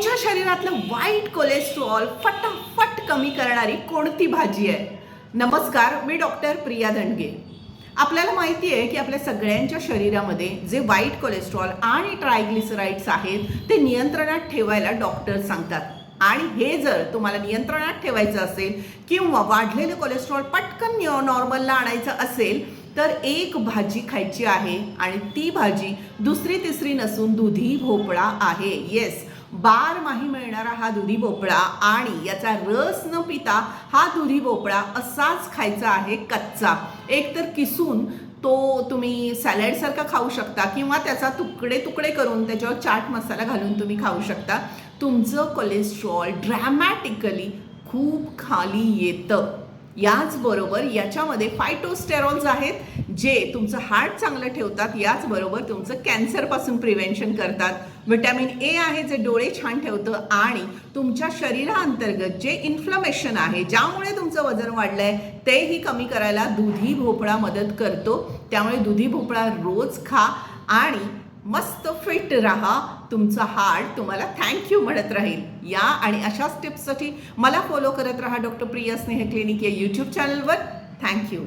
तुमच्या शरीरातलं वाईट कोलेस्ट्रॉल फटाफट कमी करणारी कोणती भाजी आहे? नमस्कार मी डॉक्टर प्रिया दंडगे आपल्याला माहिती आहे की आपल्या सगळ्यांच्या शरीरामध्ये जे वाईट कोलेस्ट्रॉल आणि ट्रायग्लिसराईड्स आहेत ते नियंत्रणात ठेवायला डॉक्टर सांगतात. आणि हे जर तुम्हाला नियंत्रणात ठेवायचं असेल किंवा वाढलेलं कोलेस्ट्रॉल पटकन नॉर्मलला आणायचं असेल तर एक भाजी खायची आहे आणि ती भाजी दुसरी तिसरी नसून दुधी भोपळा आहे. येस बारमाही मिळणारा हा दुधी भोपळा आणि याचा रस न पिता हा दुधी भोपळा असाच खायचा आहे कच्चा. एक तर किसून तो तुम्ही सॅलडसारखा खाऊ शकता किंवा त्याचा तुकडे तुकडे करून त्याच्यावर चाट मसाला घालून तुम्ही खाऊ शकता. तुमचं कोलेस्ट्रॉल ड्रॅमॅटिकली खूप खाली येतं. याचबरोबर याच्यामध्ये फायटोस्टेरॉल्स आहेत जे तुमचं हार्ट चांगलं ठेवतात याचबरोबर तुमचं कॅन्सरपासून प्रिव्हेन्शन करतात. विटॅमिन ए आहे जे डोळे छान ठेवतं आणि तुमच्या शरीराअंतर्गत जे इन्फ्लमेशन आहे ज्यामुळे तुमचं वजन वाढलं आहे तेही कमी करायला दुधी भोपळा मदत करतो. त्यामुळे दुधी भोपळा रोज खा आणि मस्त फिट राहा. तुमचं हार्ट तुम्हाला थँक्यू म्हणत राहील. या आणि अशाच टिप्ससाठी मला फॉलो करत राहा डॉक्टर प्रिया स्नेह क्लिनिक या यूट्यूब चॅनलवर थँक्यू